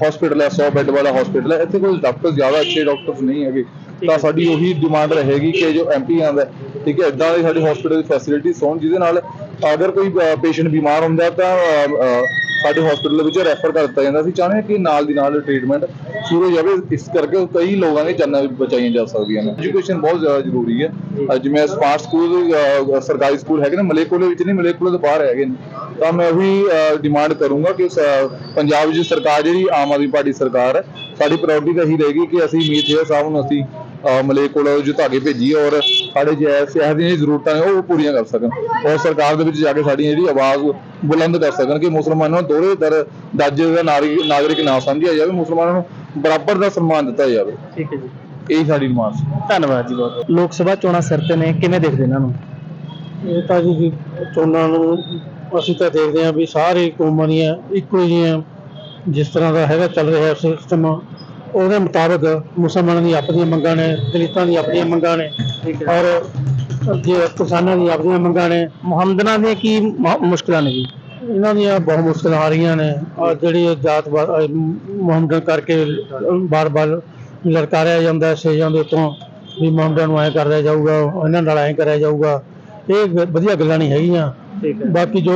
ਹਸਪੀਟਲ ਹੈ 100 ਬੈੱਡ ਵਾਲਾ ਹਸਪੀਟਲ ਹੈ। ਇੱਥੇ ਕੋਈ ਡਾਕਟਰ ਜ਼ਿਆਦਾ ਅੱਛੇ ਡਾਕਟਰਸ ਨਹੀਂ ਹੈਗੇ। ਤਾਂ ਸਾਡੀ ਉਹੀ ਡਿਮਾਂਡ ਰਹੇਗੀ ਕਿ ਜੋ ਐਮਪੀ ਆਂਦਾ ਠੀਕ ਹੈ ਇਦਾਂ ਦੀ ਸਾਡੀ ਹਸਪੀਟਲ ਦੀ ਫੈਸਿਲਿਟੀਜ਼ ਹੋਣ ਜਿਹਦੇ ਨਾਲ ਅਗਰ ਕੋਈ ਪੇਸ਼ੈਂਟ ਬਿਮਾਰ ਹੁੰਦਾ ਤਾਂ ਸਾਡੇ ਹਸਪੀਟਲ ਵਿੱਚ ਰੈਫਰ ਕਰ ਦਿੱਤਾ ਜਾਂਦਾ ਸੀ, ਚਾਹੁੰਦੇ ਹਾਂ ਕਿ ਨਾਲ ਦੀ ਨਾਲ ਟ੍ਰੀਟਮੈਂਟ ਸ਼ੁਰੂ ਹੋ ਜਾਵੇ। ਇਸ ਕਰਕੇ ਕਈ ਲੋਕਾਂ ਦੀਆਂ ਜਾਨਾਂ ਵੀ ਬਚਾਈਆਂ ਜਾ ਸਕਦੀਆਂ ਨੇ। ਐਜੂਕੇਸ਼ਨ ਬਹੁਤ ਜ਼ਿਆਦਾ ਜ਼ਰੂਰੀ ਹੈ। ਜਿਵੇਂ ਸਮਾਰਟ ਸਕੂਲ ਸਰਕਾਰੀ ਸਕੂਲ ਹੈਗੇ ਨੇ ਮਲੇਕੋਲੇ ਵਿੱਚ ਨਹੀਂ ਮਲੇਕੋਲੇ ਤੋਂ ਬਾਹਰ ਹੈਗੇ ਨੇ। ਤਾਂ ਮੈਂ ਉਹੀ ਡਿਮਾਂਡ ਕਰੂੰਗਾ ਕਿ ਪੰਜਾਬ ਵਿੱਚ ਸਰਕਾਰ ਜਿਹੜੀ ਆਮ ਆਦਮੀ ਪਾਰਟੀ ਸਰਕਾਰ ਹੈ, ਸਾਡੀ ਪ੍ਰਾਇੋਰਟੀ ਤਾਂ ਇਹੀ ਰਹੇਗੀ ਕਿ ਅਸੀਂ ਮੀਤ ਹੇਅਰ ਸਾਹਿਬ ਨੂੰ ਅਸੀਂ ਮਲੇਕੋਲੇ ਜੋ ਧਾਗੇ ਭੇਜੀਏ ਔਰ ਸਾਡੇ ਜੈ ਸਿਹਤ ਦੀਆਂ ਜ਼ਰੂਰਤਾਂ ਨੇ ਉਹ ਪੂਰੀਆਂ ਕਰ ਸਕਣ। ਔਰ ਸਰਕਾਰ ਦੇ ਵਿੱਚ ਜਾ ਕੇ ਸਾਡੀ ਜਿਹੜੀ ਆਵਾਜ਼ ਬੁਲੰਦ ਕਰ ਸਕਣ ਕਿ ਮੁਸਲਮਾਨਾਂ ਨੂੰ ਦੋਹਰੇ ਦਰ ਦਰਜੇ ਦਾ ਨਾਗਰਿਕ ਨਾ ਸਮਝਿਆ ਜਾਵੇ ਮੁਸਲਮਾਨਾਂ ਨੂੰ ਬਰਾਬਰ ਦਾ ਸਨਮਾਨ ਦਿੱਤਾ ਜਾਵੇ। ਠੀਕ ਹੈ ਜੀ। ਇਹ ਸਾਡੀ ਡਿਮਾਂਡ ਸੀ। ਧੰਨਵਾਦ ਜੀ ਬਹੁਤ। ਲੋਕ ਸਭਾ ਚੋਣਾਂ ਸਿਰ ਤੇ ਨੇ ਕਿਵੇਂ ਦੇਖਦੇ ਇਹਨਾਂ ਨੂੰ? ਇਹ ਤਾਂ ਜੀ ਚੋਣਾਂ ਨੂੰ ਅਸੀਂ ਤਾਂ ਦੇਖਦੇ ਹਾਂ ਵੀ ਸਾਰੇ ਕੌਮਾਂ ਦੀਆਂ ਇੱਕੋ ਜਿਹੀਆਂ ਜਿਸ ਤਰ੍ਹਾਂ ਦਾ ਹੈਗਾ ਚੱਲ ਰਿਹਾ ਸਿਸਟਮ ਉਹਦੇ ਮੁਤਾਬਕ ਮੁਸਲਮਾਨਾਂ ਦੀਆਂ ਆਪਣੀਆਂ ਮੰਗਾਂ ਨੇ ਦਲਿਤਾਂ ਦੀਆਂ ਆਪਣੀਆਂ ਮੰਗਾਂ ਨੇ ਔਰ ਜੇ ਕਿਸਾਨਾਂ ਦੀਆਂ ਆਪਣੀਆਂ ਮੰਗਾਂ ਨੇ ਮੁਹੰਮਦਨਾਂ ਦੀਆਂ ਕੀ ਮੁਸ਼ਕਲਾਂ ਨੇ ਜੀ? ਇਹਨਾਂ ਦੀਆਂ ਬਹੁਤ ਮੁਸ਼ਕਲਾਂ ਆ ਰਹੀਆਂ ਨੇ। ਔਰ ਜਿਹੜੀ ਜਾਤ ਮੁਹੰਮਦਨ ਕਰਕੇ ਬਾਰ-ਬਾਰ ਲੜਕਾਰਿਆ ਜਾਂਦਾ ਸੇਜਾਂ ਦੇ ਉੱਤੋਂ ਵੀ ਮੁਹੰਮਦਨ ਨੂੰ ਐਂ ਕਰਿਆ ਜਾਊਗਾ ਇਹਨਾਂ ਨਾਲ ਐਂ ਕਰਿਆ ਜਾਊਗਾ। ਇਹ ਵਧੀਆ ਗੱਲਾਂ ਨਹੀਂ ਹੈਗੀਆਂ। ਬਾਕੀ ਜੋ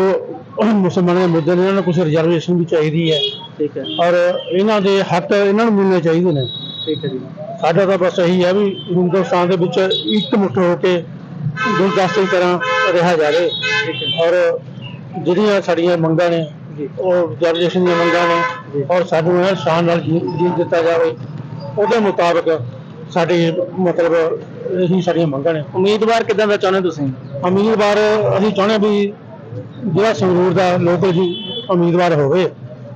ਮੁਸਲਮਾਨਾਂ ਦੇ ਮੁੱਦੇ ਨੇ ਇਹਨਾਂ ਨੂੰ ਕੁਝ ਰਿਜ਼ਰਵੇਸ਼ਨ ਵੀ ਚਾਹੀਦੀ ਹੈ। ਠੀਕ ਹੈ। ਔਰ ਇਹਨਾਂ ਦੇ ਹੱਕ ਇਹਨਾਂ ਨੂੰ ਮਿਲਣੇ ਚਾਹੀਦੇ ਨੇ। ਠੀਕ ਹੈ ਜੀ। ਸਾਡਾ ਤਾਂ ਬਸ ਇਹੀ ਹੈ ਵੀ ਹਿੰਦੁਸਤਾਨ ਦੇ ਵਿੱਚ ਇੱਕ ਮੁੱਠ ਹੋ ਕੇ ਗੁਲਦਸਤੇ ਦੀ ਤਰ੍ਹਾਂ ਰਿਹਾ ਜਾਵੇ। ਠੀਕ ਹੈ। ਔਰ ਜਿਹੜੀਆਂ ਸਾਡੀਆਂ ਮੰਗਾਂ ਨੇ ਜੀ। ਉਹ ਰਿਜ਼ਰਵੇਸ਼ਨ ਦੀਆਂ ਮੰਗਾਂ ਨੇ ਔਰ ਸਾਨੂੰ ਇਹ ਸ਼ਾਨ ਨਾਲ ਜੀ ਜੀਣ ਦਿੱਤਾ ਜਾਵੇ ਉਹਦੇ ਮੁਤਾਬਕ ਸਾਡੀ ਮਤਲਬ ਇਹੀ ਸਾਡੀਆਂ ਮੰਗਾਂ ਨੇ। ਉਮੀਦਵਾਰ ਕਿਦਾਂ ਦਾ ਚਾਹੁੰਦੇ ਤੁਸੀਂ? ਉਮੀਦਵਾਰ ਅਸੀਂ ਚਾਹੁੰਦੇ ਹਾਂ ਵੀ ਜਿਹੜਾ ਸੰਗਰੂਰ ਦਾ ਲੋਕਲ ਜੀ ਉਮੀਦਵਾਰ ਹੋਵੇ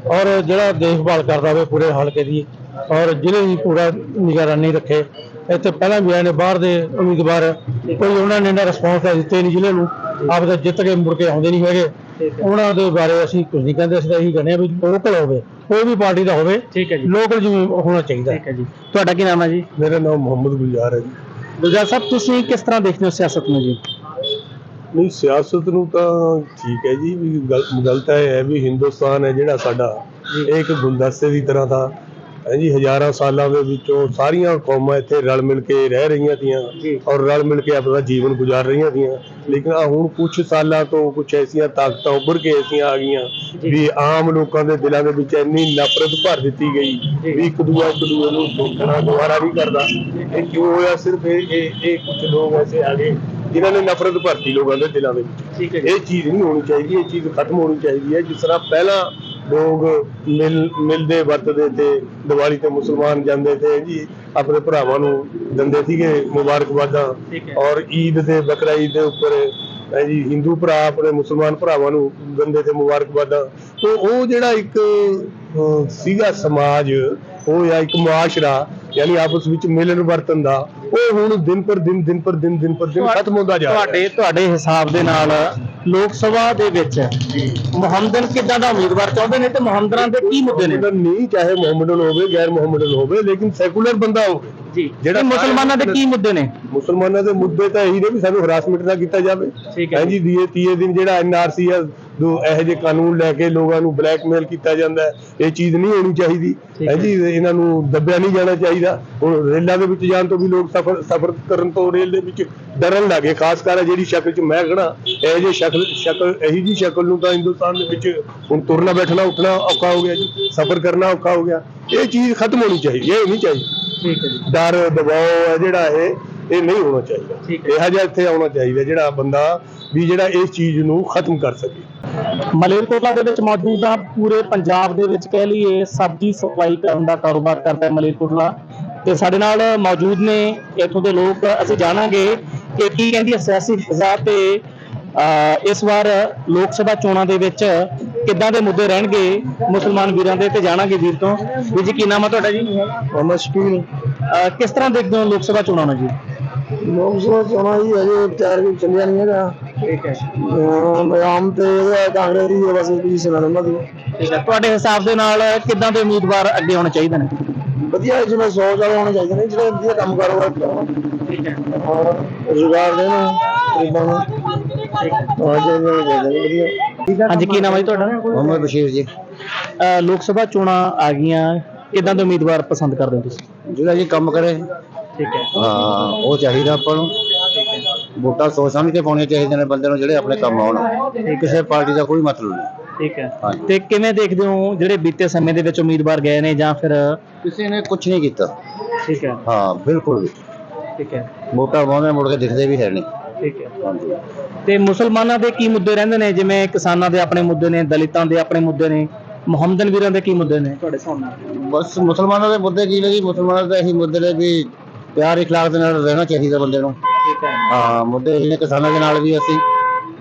ਔਰ ਜਿਹੜਾ ਦੇਖਭਾਲ ਕਰਦਾ ਹੋਵੇ ਪੂਰੇ ਹਲਕੇ ਦੀ ਔਰ ਜ਼ਿਲ੍ਹੇ ਦੀ ਪੂਰਾ ਨਿਗਰਾਨੀ ਰੱਖੇ ਇੱਥੇ ਪਹਿਲਾਂ ਵੀ ਆਏ ਨੇ ਬਾਹਰ ਦੇ ਉਮੀਦਵਾਰ ਕੋਈ ਉਹਨਾਂ ਨੇ ਨਾ ਰਿਸਪੌਂਸ ਦਿੱਤੇ ਨਹੀਂ ਜ਼ਿਲ੍ਹੇ ਨੂੰ ਆਪਦਾ ਜਿੱਤ ਕੇ ਮੁੜ ਕੇ ਆਉਂਦੇ ਨਹੀਂ ਹੈਗੇ। ਉਹਨਾਂ ਦੇ ਬਾਰੇ ਅਸੀਂ ਕੁਝ ਨਹੀਂ ਕਹਿੰਦੇ ਅਸੀਂ ਤਾਂ ਇਹੀ ਕਹਿੰਦੇ ਹਾਂ ਵੀ ਲੋਕਲ ਹੋਵੇ ਕੋਈ ਵੀ ਪਾਰਟੀ ਦਾ ਹੋਵੇ ਠੀਕ ਹੈ ਜੀ। ਲੋਕਲ ਜਿਵੇਂ ਹੋਣਾ ਚਾਹੀਦਾ। ਠੀਕ ਹੈ ਜੀ। ਤੁਹਾਡਾ ਕੀ ਨਾਮ ਹੈ ਜੀ? ਮੇਰਾ ਨਾਮ ਮੁਹੰਮਦ ਗੁਲਜ਼ਾਰ ਹੈ ਜੀ। ਗੁਲਜ਼ਾਰ ਸਾਹਿਬ ਤੁਸੀਂ ਕਿਸ ਤਰ੍ਹਾਂ ਦੇਖਦੇ ਹੋ ਸਿਆਸਤ ਨੂੰ ਜੀ? ਨਹੀਂ ਸਿਆਸਤ ਨੂੰ ਤਾਂ ਠੀਕ ਹੈ ਜੀ ਵੀ ਗਲ- ਗੱਲ ਤਾਂ ਇਹ ਹੈ ਵੀ ਹਿੰਦੁਸਤਾਨ ਹੈ ਜਿਹੜਾ ਸਾਡਾ। ਇਹ ਇੱਕ ਗੁਲਦਸਤੇ ਦੀ ਤਰ੍ਹਾਂ ਦਾ। ਹੈ ਜੀ ਹਜ਼ਾਰਾਂ ਸਾਲਾਂ ਦੇ ਵਿੱਚੋਂ ਸਾਰੀਆਂ ਕੌਮਾਂ ਇੱਥੇ ਰਲ ਮਿਲ ਕੇ ਰਹਿ ਰਹੀਆਂ ਤੀਆਂ ਜੀ। ਔਰ ਰਲ ਮਿਲ ਕੇ ਆਪਣਾ ਜੀਵਨ ਗੁਜ਼ਾਰ ਰਹੀਆਂ ਤੀਆਂ। ਲੇਕਿਨ ਆ ਹੁਣ ਕੁਝ ਸਾਲਾਂ ਤੋਂ ਕੁਝ ਐਸੀਆਂ ਤਾਕਤਾਂ ਉੱਭਰ ਕੇ ਐਸੀਆਂ ਆ ਗਈਆਂ ਵੀ ਆਮ ਲੋਕਾਂ ਦੇ ਦਿਲਾਂ ਦੇ ਵਿੱਚ ਇੰਨੀ ਨਫ਼ਰਤ ਭਰ ਦਿੱਤੀ ਗਈ ਵੀ ਇੱਕ ਦੂਆ ਇੱਕ ਦੂਏ ਨੂੰ ਦੇਖਣਾ ਦੁਆਰਾ ਨਹੀਂ ਕਰਦਾ। ਇਹ ਕਿਉਂ ਹੋਇਆ? ਸਿਰਫ ਇਹ ਇਹ ਇਹ ਕੁਝ ਲੋਕ ਐਸੇ ਆ ਗਏ ਜਿਨ੍ਹਾਂ ਨੇ ਨਫ਼ਰਤ ਭਰਤੀ ਲੋਕਾਂ ਦੇ ਦਿਲਾਂ ਦੇ ਵਿੱਚ। ਠੀਕ ਹੈ ਇਹ ਚੀਜ਼ ਨਹੀਂ ਹੋਣੀ ਚਾਹੀਦੀ ਇਹ ਚੀਜ਼ ਖਤਮ ਹੋਣੀ ਚਾਹੀਦੀ ਹੈ। ਜਿਸ ਤਰ੍ਹਾਂ ਪਹਿਲਾਂ ਲੋਕ ਮਿਲ ਮਿਲਦੇ ਵਰਤਦੇ ਤੇ ਦੀਵਾਲੀ ਤੇ ਮੁਸਲਮਾਨ ਜਾਂਦੇ ਤੇ ਜੀ ਆਪਣੇ ਭਰਾਵਾਂ ਨੂੰ ਦਿੰਦੇ ਸੀਗੇ ਮੁਬਾਰਕਬਾਦਾਂ। ਔਰ ਈਦ ਤੇ ਬਕਰਾ ਈਦ ਦੇ ਉੱਪਰ ਹੈ ਜੀ ਹਿੰਦੂ ਭਰਾ ਆਪਣੇ ਮੁਸਲਮਾਨ ਭਰਾਵਾਂ ਨੂੰ ਦਿੰਦੇ ਤੇ ਮੁਬਾਰਕਬਾਦਾਂ। ਤੋਂ ਉਹ ਜਿਹੜਾ ਇੱਕ ਸੀਗਾ ਸਮਾਜ ਉਹ ਜਾਂ ਇੱਕ ਮੁਆਸ਼ਰਾ ਯਾਨੀ ਆਪਸ ਵਿੱਚ ਮਿਲਣ ਵਰਤਨ ਦਾ। ਉਹ ਹੁਣ ਦਿਨ ਪਰ ਦਿਨ ਦਿਨ ਪਰ ਦਿਨ ਦਿਨ ਪਰ ਦਿਨ ਖਤਮ ਹੁੰਦਾ ਜਾ ਰਿਹਾ। ਹੈ ਤੁਹਾਡੇ ਤੁਹਾਡੇ ਹਿਸਾਬ ਦੇ ਨਾਲ ਲੋਕ ਸਭਾ ਦੇ ਵਿੱਚ ਮੁਹੰਮਦਨ ਕਿੱਦਾਂ ਦਾ ਉਮੀਦਵਾਰ ਚਾਹੁੰਦੇ ਨੇ ਤੇ ਮੁਹੰਮਦਨਾਂ ਦੇ ਕੀ ਮੁੱਦੇ ਨੇ? ਨਹੀਂ ਚਾਹੇ ਮੁਹੰਮਦਨ ਹੋਵੇ ਗੈਰ ਮੁਹੰਮਦਨ ਹੋਵੇ ਲੇਕਿਨ ਸੈਕੂਲਰ ਬੰਦਾ ਹੋਵੇ। ਜੀ। ਜਿਹੜਾ ਮੁਸਲਮਾਨਾਂ ਦੇ ਕੀ ਮੁੱਦੇ ਨੇ? ਮੁਸਲਮਾਨਾਂ ਦੇ ਮੁੱਦੇ ਤਾਂ ਇਹੀ ਨੇ ਵੀ ਸਾਨੂੰ ਹਰਾਸਮੈਂਟ ਨਾ ਕੀਤਾ ਜਾਵੇ। ਹੈ ਹਾਂਜੀ ਦੀਏ ਤੀਏ ਦਿਨ ਜਿਹੜਾ ਐਨਆਰਸੀ ਆ ਦੋ ਇਹੋ ਜਿਹੇ ਕਾਨੂੰਨ ਲੈ ਕੇ ਲੋਕਾਂ ਨੂੰ ਬਲੈਕਮੇਲ ਕੀਤਾ ਜਾਂਦਾ ਹੈ, ਇਹ ਚੀਜ਼ ਨਹੀਂ ਹੋਣੀ ਚਾਹੀਦੀ। ਹੈ। ਹਾਂਜੀ ਇਹਨਾਂ ਨੂੰ ਦੱਬਿਆ ਨਹੀਂ ਜਾਣਾ ਚਾਹੀਦਾ। ਹੁਣ ਰੇਲਾਂ ਦੇ ਵਿੱਚ ਜਾਣ ਤੋਂ ਵੀ ਲੋਕ ਸਫਰ ਸਫਰ ਕਰਨ ਤੋਂ ਰੇਲ ਦੇ ਵਿੱਚ ਡਰਨ ਲੱਗੇ ਖਾਸ ਕਰ ਜਿਹੜੀ ਸ਼ਕਲ 'ਚ ਮੈਂ ਖੜਾ ਇਹੋ ਜਿਹੀ ਸ਼ਕਲ ਸ਼ਕਲ ਇਹੀ ਜੀ ਸ਼ਕਲ ਨੂੰ ਤਾਂ ਹਿੰਦੁਸਤਾਨ ਦੇ ਵਿੱਚ ਹੁਣ ਤੁਰਨਾ ਬੈਠਣਾ ਉੱਠਣਾ ਔਖਾ ਹੋ ਗਿਆ ਜੀ। ਸਫਰ ਕਰਨਾ ਔਖਾ ਹੋ ਗਿਆ। ਇਹ ਚੀਜ਼ ਖਤਮ ਹੋਣੀ ਚਾਹੀਦੀ ਹੈ ਇਹ ਨਹੀਂ ਚਾਹੀਦੀ। ਠੀਕ ਹੈ ਜੀ। ਡਰ ਦਬਾਅ ਹੈ ਜਿਹੜਾ ਇਹ ਇਹ ਨਹੀਂ ਹੋਣਾ ਚਾਹੀਦਾ। ਇਹੋ ਜਿਹਾ ਇੱਥੇ ਆਉਣਾ ਚਾਹੀਦਾ ਜਿਹੜਾ ਬੰਦਾ ਵੀ ਜਿਹੜਾ ਇਸ ਚੀਜ਼ ਨੂੰ ਖਤਮ ਕਰ ਸਕੇ। ਮਲੇਰਕੋਟਲਾ ਦੇ ਵਿੱਚ ਮੌਜੂਦ ਆ। ਪੂਰੇ ਪੰਜਾਬ ਦੇ ਵਿੱਚ ਕਹਿ ਲਈਏ ਸਬਜ਼ੀ ਸਪਲਾਈ ਕਰਨ ਦਾ ਕਾਰੋਬਾਰ ਕਰਦਾ ਮਲੇਰਕੋਟਲਾ। ਤੇ ਸਾਡੇ ਨਾਲ ਮੌਜੂਦ ਨੇ ਇੱਥੋਂ ਦੇ ਲੋਕ। ਅਸੀਂ ਜਾਣਾਂਗੇ ਕਿ ਕੀ ਕਹਿੰਦੀ ਹੈ ਸਿਆਸੀ ਫਿਜ਼ਾ ਤੇ ਇਸ ਵਾਰ ਲੋਕ ਸਭਾ ਚੋਣਾਂ ਦੇ ਵਿੱਚ ਕਿੱਦਾਂ ਦੇ ਮੁੱਦੇ ਰਹਿਣਗੇ ਮੁਸਲਮਾਨ ਵੀਰਾਂ ਦੇ ਤੇ ਜਾਣਾਂਗੇ ਵੀਰ ਤੋਂ। ਵੀਰ ਜੀ ਕੀ ਨਾਮ ਹੈ ਤੁਹਾਡਾ ਜੀ? ਮੁਹੰਮਦ ਸ਼ਕੀਲ। ਕਿਸ ਤਰ੍ਹਾਂ ਦੇਖਦੇ ਹੋ ਲੋਕ ਸਭਾ ਚੋਣਾਂ ਨੂੰ ਜੀ? ਲੋਕ ਸਭਾ ਚੋਣਾਂ ਜੀ ਅਜੇ ਤਿਆਰ ਵੀ ਚੱਲਿਆ ਨਹੀਂ ਹੈਗਾ। ਠੀਕ ਹੈ। ਆਮ ਤੇ ਇਹਦਾ ਕਾਂਗਰਸ ਦੀ ਬਸ ਪੋਜੀਸ਼ਨ ਆ ਉਹਨਾਂ ਦੀ। ਠੀਕ ਹੈ। ਤੁਹਾਡੇ ਹਿਸਾਬ ਦੇ ਨਾਲ ਕਿੱਦਾਂ ਦੇ ਉਮੀਦਵਾਰ ਅੱਗੇ ਹੋਣੇ ਚਾਹੀਦੇ ਨੇ? ਵਧੀਆ ਜਿਵੇਂ 100 ਵਾਲੇ ਹੋਣੇ ਚਾਹੀਦੇ ਨੇ ਜਿਹੜੇ ਵਧੀਆ ਕੰਮ ਕਾਰੋਬਾਰ ਕਰਨ ਠੀਕ ਹੈ। ਔਰ ਰੁਜ਼ਗਾਰ ਦੇਣ ਗਰੀਬਾਂ ਨੂੰ। ਹਾਂ ਜੀ ਚਾਹੀਦੇ ਨੇ ਵਧੀਆ। ਹਾਂਜੀ ਕੀ ਨਾਮ ਹੈ ਤੁਹਾਡਾ? ਮੁਹੰਮਦ ਬਸ਼ੀਰ ਜੀ। ਲੋਕ ਸਭਾ ਚੋਣਾਂ ਆ ਗਈਆਂ ਕਿਦਾਂ ਦੇ ਉਮੀਦਵਾਰ ਪਸੰਦ ਕਰਦੇ ਹੋ ਤੁਸੀਂ? ਜਿਹੜਾ ਜੀ ਕੰਮ ਕਰੇ। ਠੀਕ ਹੈ। ਹਾਂ ਉਹ ਚਾਹੀਦਾ ਆਪਾਂ ਨੂੰ। ਵੋਟਾਂ ਸੋਚ ਸਮਝ ਕੇ ਪਾਉਣੀਆਂ ਚਾਹੀਦੀਆਂ ਨੇ ਬੰਦੇ ਨੂੰ ਜਿਹੜੇ ਆਪਣੇ ਕੰਮ ਆਉਣ। ਕਿਸੇ ਪਾਰਟੀ ਦਾ ਕੋਈ ਮਤਲਬ ਨਹੀਂ। ਠੀਕ ਹੈ। ਹਾਂਜੀ। ਤੇ ਕਿਵੇਂ ਦੇਖਦੇ ਹੋ ਜਿਹੜੇ ਬੀਤੇ ਸਮੇਂ ਦੇ ਵਿੱਚ ਉਮੀਦਵਾਰ ਗਏ ਨੇ ਜਾਂ ਫਿਰ ਕਿਸੇ ਨੇ ਕੁਝ ਨਹੀਂ ਕੀਤਾ। ਠੀਕ ਹੈ। ਹਾਂ ਬਿਲਕੁਲ ਵੀ। ਠੀਕ ਹੈ। ਵੋਟਾਂ ਪਾਉਂਦੇ ਮੁੜ ਕੇ ਦਿਖਦੇ ਵੀ ਹੈ ਨਹੀਂ। ਠੀਕ ਹੈ। ਹਾਂਜੀ। ਤੇ ਮੁਸਲਮਾਨਾਂ ਦੇ ਕੀ ਮੁੱਦੇ ਰਹਿੰਦੇ ਨੇ? ਜਿਵੇਂ ਕਿਸਾਨਾਂ ਦੇ ਆਪਣੇ ਮੁੱਦੇ ਨੇ ਦਲਿਤਾਂ ਦੇ ਆਪਣੇ ਮੁੱਦੇ ਨੇ ਮੁਹੰਮਦਨ ਵੀਰਾਂ ਦੇ ਕੀ ਮੁੱਦੇ ਨੇ ਤੁਹਾਡੇ ਸਾਹਮਣੇ? ਬਸ ਮੁਸਲਮਾਨਾਂ ਦੇ ਮੁੱਦੇ ਕੀ ਨੇ ਜੀ? ਮੁਸਲਮਾਨਾਂ ਦੇ ਇਹੀ ਮੁੱਦੇ ਨੇ ਵੀ ਪਿਆਰ ਇਖਲਾਕ ਦੇ ਨਾਲ ਰਹਿਣਾ ਚਾਹੀਦਾ ਬੰਦੇ ਨੂੰ। ਠੀਕ ਹੈ। ਹਾਂ ਮੁੱਦੇ ਇਹ ਨੇ ਕਿਸਾਨਾਂ ਦੇ ਨਾਲ ਵੀ ਅਸੀਂ।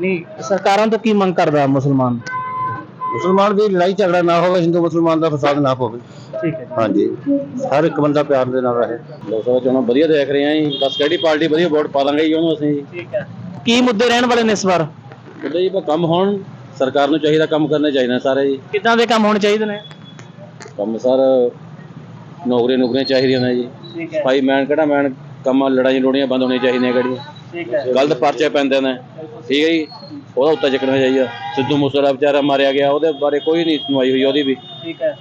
ਨਹੀਂ ਸਰਕਾਰਾਂ ਤੋਂ ਕੀ ਮੰਗ ਕਰਦਾ ਮੁਸਲਮਾਨ? ਮੁਸਲਮਾਨ ਵੀ ਲੜਾਈ ਝਗੜਾ ਨਾ ਹੋਵੇ ਹਿੰਦੂ ਮੁਸਲਮਾਨ ਦਾ ਫਸਾਦ ਨਾ ਹੋਵੇ। ਠੀਕ ਹੈ। ਹਾਂਜੀ। ਹਰ ਇੱਕ ਬੰਦਾ ਪਿਆਰ ਦੇ ਨਾਲ ਰਹੇ। ਲੋਕ ਸਭਾ ਚੋਣਾਂ ਵਧੀਆ ਦੇਖ ਰਹੇ ਆਂ ਜੀ। ਬਸ ਕਿਹੜੀ ਪਾਰਟੀ ਵਧੀਆ ਵੋਟ ਪਾ ਦਾਂਗੇ ਜੀ ਉਹਨੂੰ ਅਸੀਂ ਜੀ। ਠੀਕ ਹੈ। ਕੀ ਮੁੱਦੇ ਰਹਿਣ ਵਾਲੇ ਨੇ ਇਸ ਵਾਰ? ਉਹਦੇ ਜੀ ਬਸ ਕੰਮ ਹੋਣ। ਸਰਕਾਰ ਨੂੰ ਚਾਹੀਦਾ ਕੰਮ ਕਰਨੇ ਚਾਹੀਦੇ ਸਾਰੇ ਜੀ। ਕਿੱਦਾਂ ਦੇ ਕੰਮ ਹੋਣੇ ਚਾਹੀਦੇ ਨੇ? ਕੰਮ ਸਰ ਨੌਕਰੀਆਂ ਨੌਕਰੀਆਂ ਚਾਹੀਦੀਆਂ ਨੇ ਜੀ। ਠੀਕ ਹੈ। ਭਾਈ ਮੈਨ ਕਿਹੜਾ ਮੈਨ ਕੰਮਾਂ ਲੜਾਈਆਂ ਲੋੜੀਆਂ ਬੰਦ ਹੋਣੀਆਂ ਚਾਹੀਦੀਆਂ ਕਿਹੜੀਆਂ ਠੀਕ ਹੈ। ਗਲਤ ਪਰਚੇ ਪੈਂਦੇ ਨੇ। ਠੀਕ ਹੈ ਜੀ। ਉਹਦਾ ਉੱਤੇ ਚੱਕਣਾ ਚਾਹੀਦਾ ਸਿੱਧੂ ਮੂਸੇਵਾਲਾ ਵਿਚਾਰਾ ਮਾਰਿਆ ਗਿਆ। ਉਹਦੇ ਬਾਰੇ ਕੋਈ ਨਹੀਂ ਸੁਣਵਾਈ ਹੋਈ ਉਹਦੀ ਵੀ। ਠੀਕ ਹੈ।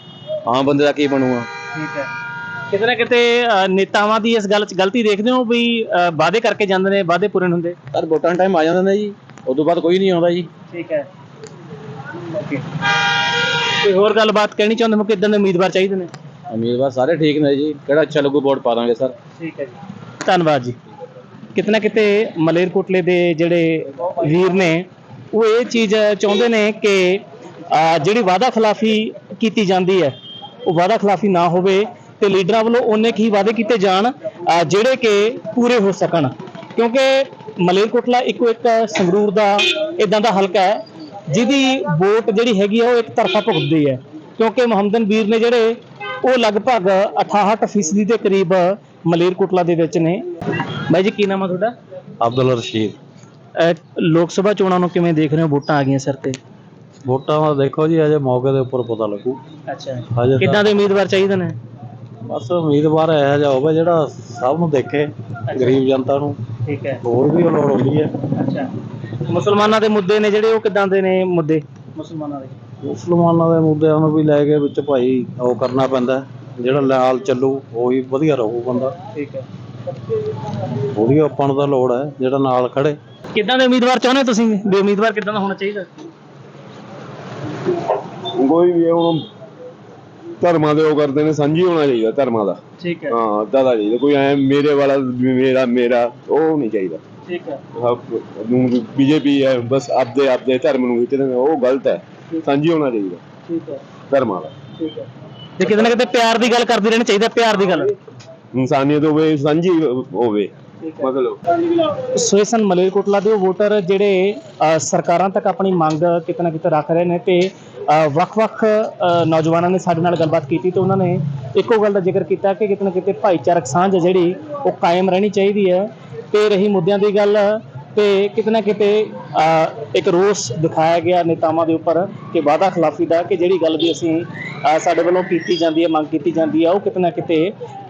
ਆਮ ਬੰਦੇ ਦਾ ਕੀ ਬਣੂਗਾ? ਠੀਕ ਹੈ। ਕਿਤੇ ਨਾ ਕਿਤੇ ਅ, ਨੇਤਾਵਾਂ ਦੀ ਇਸ ਗੱਲ 'ਚ ਗਲਤੀ ਦੇਖਦੇ ਹੋ ਵੀ ਅ, ਵਾਅਦੇ ਕਰਕੇ ਜਾਂਦੇ ਨੇ ਵਾਅਦੇ ਪੂਰੇ ਨਹੀਂ ਹੁੰਦੇ? ਸਰ ਵੋਟਾਂ ਟਾਈਮ ਆ ਜਾਂਦੇ ਨੇ ਜੀ। ਉਦੋਂ ਬਾਅਦ ਕੋਈ ਨਹੀਂ ਆਉਂਦਾ ਜੀ। ਠੀਕ ਹੈ। ਓਕੇ। ਕੋਈ ਹੋਰ ਗੱਲਬਾਤ ਕਹਿਣੀ ਚਾਹੁੰਦੇ ਹੋ? ਕਿ ਇਦਾਂ ਦੇ ਉਮੀਦਵਾਰ ਚਾਹੀਦੇ ਨੇ? ਉਮੀਦਵਾਰ ਸਾਰੇ ਠੀਕ ਨੇ ਜੀ। ਕਿਹੜਾ ਅੱਛਾ ਲੱਗੂ ਵੋਟ ਪਾ ਦਾਂਗੇ ਸਰ। ਠੀਕ ਹੈ ਜੀ। ਧੰਨਵਾਦ ਜੀ। ਕਿਤਨਾ ਕਿਤੇ ਮਲੇਰਕੋਟਲੇ ਦੇ ਜਿਹੜੇ ਵੀਰ ਨੇ, ਉਹ ਇਹ ਚੀਜ਼ ਚਾਹੁੰਦੇ ਨੇ ਕਿ ਜਿਹੜੀ ਵਾਅਦਾ ਖਿਲਾਫੀ ਕੀਤੀ ਜਾਂਦੀ ਹੈ, ਉਹ ਵਾਅਦਾ ਖਿਲਾਫੀ ਨਾ ਹੋਵੇ ਤੇ ਲੀਡਰਾਂ ਵੱਲੋਂ ਉਹਨੇ ਹੀ ਵਾਅਦੇ ਕੀਤੇ ਜਾਣ ਜਿਹੜੇ ਕਿ ਪੂਰੇ ਹੋ ਸਕਣ। ਕਿਉਂਕਿ ਮਲੇਰਕੋਟਲਾ ਇੱਕੋ ਇੱਕ ਸੰਗਰੂਰ ਦਾ ਇਦਾਂ ਦਾ ਹਲਕਾ ਹੈ, ਜਿਹਦੀ ਵੋਟ ਜਿਹੜੀ ਹੈਗੀ ਆ ਉਹ ਇੱਕ ਤਰਫਾ ਭੁਗਤਦੀ ਹੈ। ਕਿਉਂਕਿ ਮੁਹੰਮਦਨ ਵੀਰ ਨੇ ਜਿਹੜੇ, ਉਹ ਲਗਭਗ 68% ਫੀਸਦੀ ਦੇ ਕਰੀਬ ਮਲੇਰਕੋਟਲਾ ਦੇ ਵਿੱਚ ਨੇ। ਬਾਈ ਜੀ ਕੀ ਨਾਮ ਆ ਤੁਹਾਡਾ? ਅਬਦੁਲ ਰਸ਼ੀਦ। ਅਹ ਲੋਕ ਸਭਾ ਚੋਣਾਂ ਨੂੰ ਕਿਵੇਂ ਦੇਖ ਰਹੇ ਹੋ? ਵੋਟਾਂ ਆ ਗਈਆਂ ਸਿਰ ਤੇ। ਵੋਟਾਂ ਦਾ ਦੇਖੋ ਜੀ ਅਜੇ ਮੌਕੇ ਦੇ ਉੱਪਰ ਪਤਾ ਲੱਗੂ। ਅੱਛਾ। ਹਜੇ ਕਿੱਦਾਂ ਦੇ ਉਮੀਦਵਾਰ ਚਾਹੀਦੇ ਨੇ? ਬਸ ਉਮੀਦਵਾਰ ਇਹੋ ਜਿਹਾ ਹੋਵੇ ਜਿਹੜਾ ਸਭ ਨੂੰ ਦੇਖੇ ਗਰੀਬ ਜਨਤਾ ਨੂੰ। ਠੀਕ ਹੈ। ਹੋਰ ਵੀ ਲੋੜ ਹੁੰਦੀ ਹੈ। ਅੱਛਾ। ਮੁਸਲਮਾਨਾਂ ਦੇ ਮੁੱਦੇ ਨੇ ਜਿਹੜੇ ਉਹ ਕਿੱਦਾਂ ਦੇ ਨੇ ਮੁੱਦੇ? ਮੁਸਲਮਾਨਾਂ ਦੇ। ਮੁਸਲਮਾਨਾਂ ਦੇ ਮੁੱਦਿਆਂ ਨੂੰ ਵੀ ਲੈ ਕੇ ਵਿੱਚ ਭਾਈ ਉਹ ਕਰਨਾ ਪੈਂਦਾ। ਹੈ। ਜਿਹੜਾ ਲਾਲ ਚੱਲੂ ਉਹੀ ਵਧੀਆ ਰਹੂ ਬੰਦਾ। ਠੀਕ ਹੈ। ਉਹਦੀ ਆਪਾਂ ਨੂੰ ਤਾਂ ਲੋੜ ਹੈ ਜਿਹੜਾ ਨਾਲ ਖੜੇ। ਕਿੱਦਾਂ ਦੇ ਉਮੀਦਵਾਰ ਚਾਹੁੰਦੇ ਹੋ ਤੁਸੀਂ? ਵੀ ਉਮੀਦਵਾਰ ਕਿੱਦਾਂ ਦਾ ਹੋਣਾ ਚਾਹੀਦਾ? ਕੋਈ ਵੀ ਹੁਣ ਧਰਮਾਂ ਦੇ ਉਹ ਕਰਦੇ ਨੇ ਸਾਂਝੀ ਹੋਣਾ ਚਾਹੀਦਾ ਧਰਮਾਂ ਦਾ। ਠੀਕ ਹੈ। ਹਾਂ ਦਾਦਾ ਚਾਹੀਦਾ। ਕੋਈ ਐ ਮੇਰੇ ਵਾਲਾ ਮੇਰਾ ਮੇਰਾ ਉਹ ਨਹੀਂ ਚਾਹੀਦਾ। ਠੀਕ ਹੈ। ਬੀਜੇਪੀ ਹੈ ਬਸ ਆਪਦੇ ਆਪਦੇ ਧਰਮ ਨੂੰ ਖਿੱਚਦੇ ਨੇ ਉਹ ਗਲਤ ਹੈ। ਸਾਂਝੀ ਹੋਣਾ ਚਾਹੀਦਾ। ਠੀਕ ਹੈ। ਧਰਮਾਂ ਦਾ। ਠੀਕ ਹੈ। ਤੇ ਕਿਤੇ ਨਾ ਕਿਤੇ ਪਿਆਰ ਦੀ ਗੱਲ ਕਰਦੇ ਰਹਿਣੀ ਚਾਹੀਦਾ ਪਿਆਰ ਦੀ ਗੱਲ। ਇਨਸਾਨੀਅਤ ਹੋਵੇ ਸਾਂਝੀ ਹੋਵੇ ਮਤਲਬ। ਸੋ ਇਹ ਸਨ ਮਲੇਰਕੋਟਲਾ ਦੇ ਉਹ ਵੋਟਰ ਜਿਹੜੇ ਸਰਕਾਰਾਂ ਤੱਕ ਆਪਣੀ ਮੰਗ ਕਿਤੇ ਨਾ ਕਿਤੇ ਰੱਖ ਰਹੇ ਨੇ ਤੇ ਵੱਖ-ਵੱਖ ਨੌਜਵਾਨਾਂ ਨੇ ਸਾਡੇ ਨਾਲ ਗੱਲਬਾਤ ਕੀਤੀ ਤੇ ਉਹਨਾਂ ਨੇ ਇੱਕੋ ਗੱਲ ਦਾ ਜ਼ਿਕਰ ਕੀਤਾ ਕਿ ਕਿਤੇ ਨਾ ਕਿਤੇ ਭਾਈਚਾਰਕ ਸਾਂਝ ਜਿਹੜੀ ਉਹ ਕਾਇਮ ਰਹਿਣੀ ਚਾਹੀਦੀ ਹੈ। ਤੇ ਰਹੀ ਮੁੱਦਿਆਂ ਦੀ ਗੱਲ ਤੇ ਕਿਤੇ ਨਾ ਕਿਤੇ ਇੱਕ ਰੋਸ ਦਿਖਾਇਆ ਗਿਆ ਨੇਤਾਵਾਂ ਦੇ ਉੱਪਰ ਕਿ ਵਾਅਦਾ ਖਿਲਾਫੀ ਦਾ, ਕਿ ਜਿਹੜੀ ਗੱਲ ਵੀ ਅਸੀਂ ਸਾਡੇ ਵੱਲੋਂ ਕੀਤੀ ਜਾਂਦੀ ਹੈ, ਮੰਗ ਕੀਤੀ ਜਾਂਦੀ ਹੈ, ਉਹ ਕਿਤੇ ਨਾ ਕਿਤੇ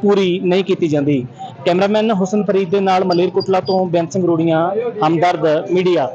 ਪੂਰੀ ਨਹੀਂ ਕੀਤੀ ਜਾਂਦੀ। ਕੈਮਰਾਮੈਨ ਹੁਸਨ ਫਰੀਦ ਦੇ ਨਾਲ ਮਲੇਰਕੋਟਲਾ ਤੋਂ ਬੈਂਸ ਸਿੰਘ ਰੋੜੀਆਂ, ਹਮਦਰਦ ਮੀਡੀਆ।